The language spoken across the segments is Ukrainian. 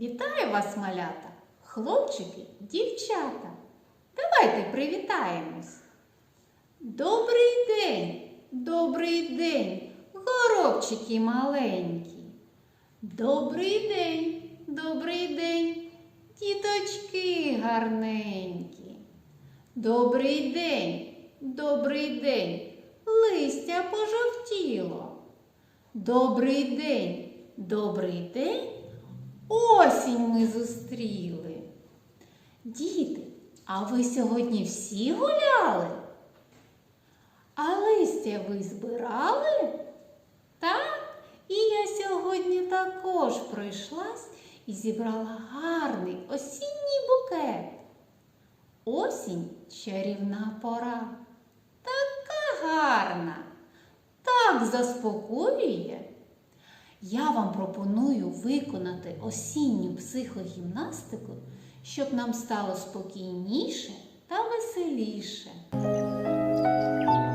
Вітаю вас, малята, хлопчики, дівчата. Давайте привітаємось. Добрий день, добрий день, горобчики маленькі. Добрий день, добрий день, діточки гарненькі. Добрий день, добрий день, листя пожовтіло. Добрий день, добрий день, осінь ми зустріли. Діти, а ви сьогодні всі гуляли? А листя ви збирали? Так, і я сьогодні також пройшлась і зібрала гарний осінній букет. Осінь чарівна пора. Така гарна, так заспокоює. Я вам пропоную виконати осінню психогімнастику, щоб нам стало спокійніше та веселіше.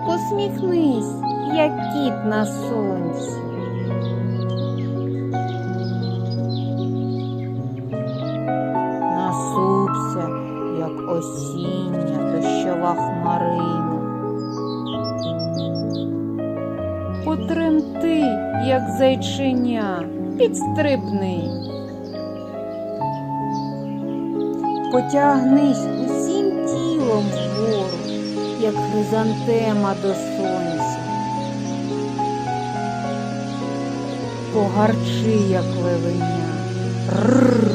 Посміхнись, як кіт на сонці. Насупся, як осіння дощова хмарина. Як зайчиня, підстрибни. Потягнись усім тілом вгору, як хризантема до сонця. Погарчи, як левеня. Рррр.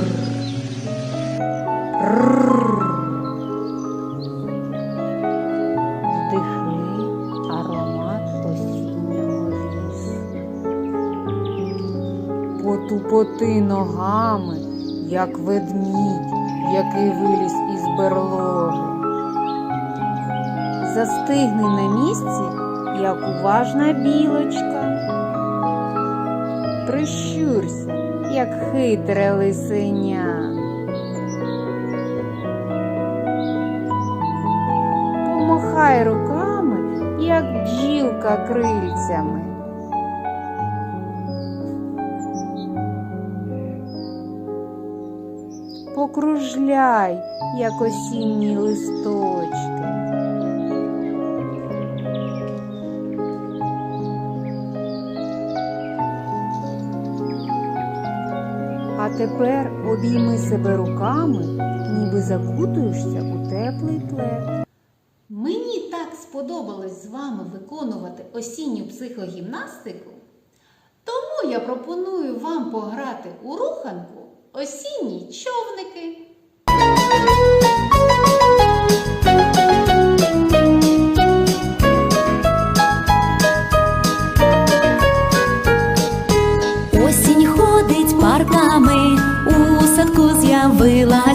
Потупоти ногами, як ведмідь, який виліз із берлоги. Застигни на місці, як уважна білочка. Прищурся, як хитре лисеня. Помахай руками, як бджілка крильцями. Покружляй, як осінні листочки. А тепер обійми себе руками, ніби закутуєшся у теплий плед. Мені так сподобалось з вами виконувати осінню психогімнастику, тому я пропоную вам пограти у руханку осінні човники. Осінь ходить парками, у садку з'явилася,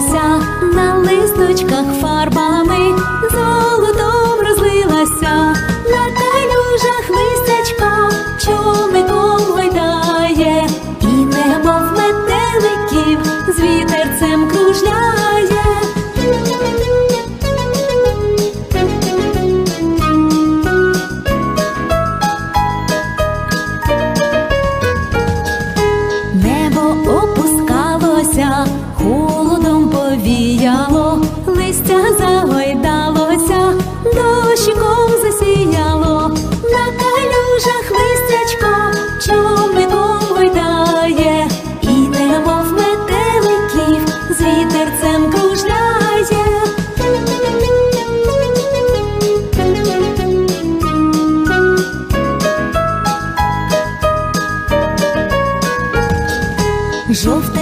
повіяло, листя загойдалося, дощиком засіяло, на калюжах листячко, човником гойдає, і немов метеликів з вітерцем кружляє. Червоне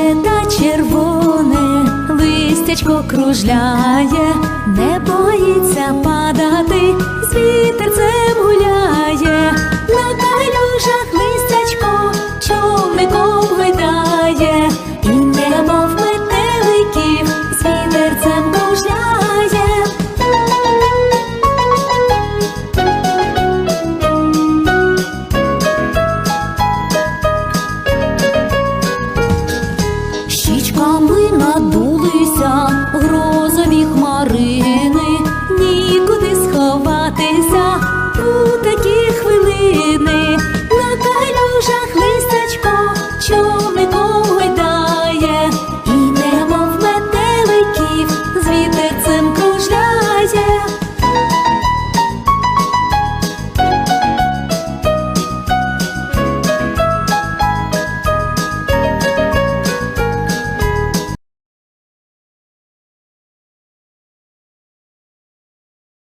листячко кружляє, не боїться падати, з вітерцем